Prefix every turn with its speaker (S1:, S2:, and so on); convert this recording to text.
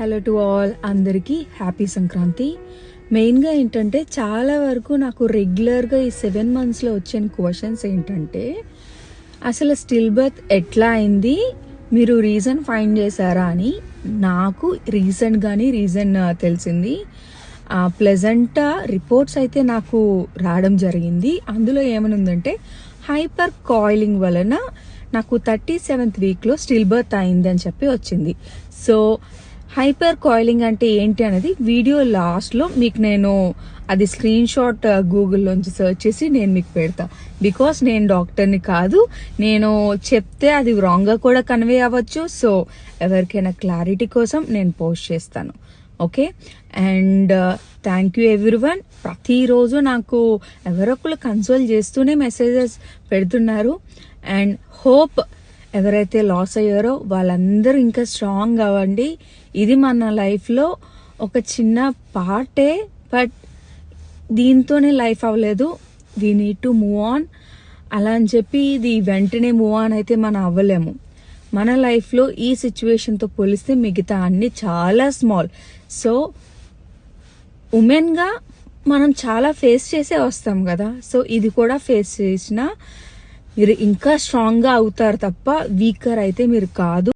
S1: Hello to all అందరికీ happy Sankranti మెయిన్గా ఏంటంటే చాలా వరకు నాకు రెగ్యులర్గా ఈ సెవెన్ మంత్స్లో వచ్చిన క్వశ్చన్స్ ఏంటంటే అసలు స్టిల్ బర్త్ ఎట్లా అయింది? మీరు రీజన్ ఫైండ్ చేశారా అని నాకు రీసెంట్గానే రీజన్ uh, తెలిసింది. ప్లెజెంట్ రిపోర్ట్స్ uh, అయితే నాకు రావడం జరిగింది. అందులో ఏమనుందంటే హైపర్ కాయిలింగ్ వలన నాకు థర్టీ సెవెంత్ వీక్లో స్టిల్ బర్త్ అయింది అని చెప్పి వచ్చింది. సో హైపర్ కాయిలింగ్ అంటే ఏంటి అనేది వీడియో లాస్ట్లో మీకు నేను అది స్క్రీన్ షాట్ గూగుల్లోంచి సెర్చ్ చేసి నేను మీకు పెడతా. బికాస్ నేను డాక్టర్ని కాదు నేను చెప్తే అది రాంగ్గా కూడా కన్వే అవ్వచ్చు. సో ఎవరికైనా క్లారిటీ కోసం నేను పోస్ట్ చేస్తాను. Okay and thank you everyone ప్రతిరోజు నాకు ఎవరొకరు కన్సోల్ చేస్తూనే మెసేజెస్ పెడుతున్నారు. అండ్ హోప్ ఎవరైతే లాస్ అయ్యారో వాళ్ళందరూ ఇంకా స్ట్రాంగ్ అవ్వండి. ఇది మన లైఫ్లో ఒక చిన్న పార్టే బట్ దీంతోనే లైఫ్ అవ్వలేదు. We need to move on అలా అని చెప్పి ఇది వెంటనే మూవ్ ఆన్ అయితే మనం అవ్వలేము. మన లైఫ్లో ఈ సిచ్యువేషన్తో పోలిస్తే మిగతా అన్ని చాలా స్మాల్ సో ఉమెన్గా మనం చాలా ఫేస్ చేసే వస్తాం కదా. సో ఇది కూడా ఫేస్ చేసిన మీరు ఇంకా స్ట్రాంగ్గా అవుతారు తప్ప వీకర్ అయితే మీరు కాదు.